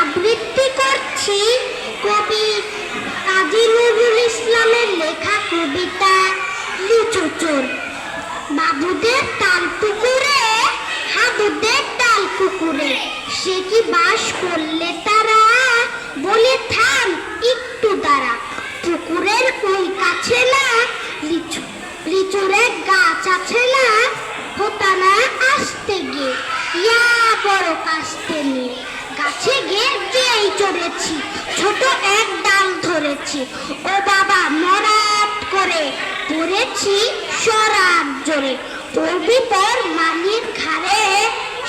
আবৃত্তি করছি কবি কাজী নজরুল ইসলামের লেখা কবিতা লিচুচোর। বাবুদের তাল পুকুরে, হাবুদের তাল পুকুরে, সে কি বাস করলে তারা? বলে, থাম, একটু দাঁড়া, পুকুরের ওই কাছে না, লিচু, লিচুরের গাছ আছে না, হতা না আসতে গিয়ে, ইয়া বড় কাস্তে নিয়ে। গাছে গিয়ে যেই চড়েছি, ছোট এক ডাল ধরেছি। ও বাবা মরাত করে পড়েছি সরাব জোরে। পড়বি পর মালির ঘাড়ে,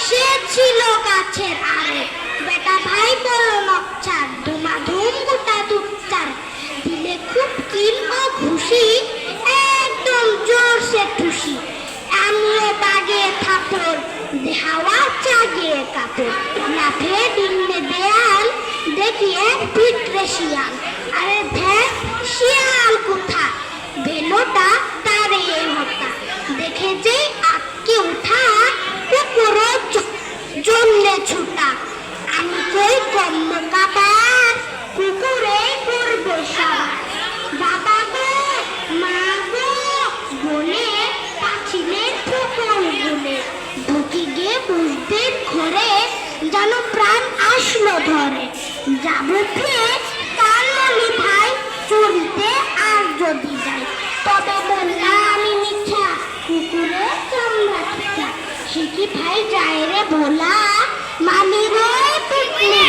সে ছিল গাছের আরে বেটা ভাই বলো নকচার ধুমা ধুম গোটা দুচার দিলে খুব কিল ও ঘুষি, একদম জোরসে ঠুসি। আমিও বাগে থাপড় হাওয়া চাগিয়ে কাপড় লাফে ডিমে দেয়াল দেখিয়ে পিটরে শিয়াল। আরে শিয়াল কোথা ভেলোটা তারে হতা। দেখে যে আটকে উঠা কুকুর জমলে ছুটা। আমি কই কম কাবার যেন প্রাণ আসলো ধরে। যাব ফিরে তার মনি ভাই চুরিতে আর যদি যাই তবে বললাম আমি মিথ্যা, কুকুরে চামড়া সে কি ভাই যায় রে ভোলা? মানি রে পিটলে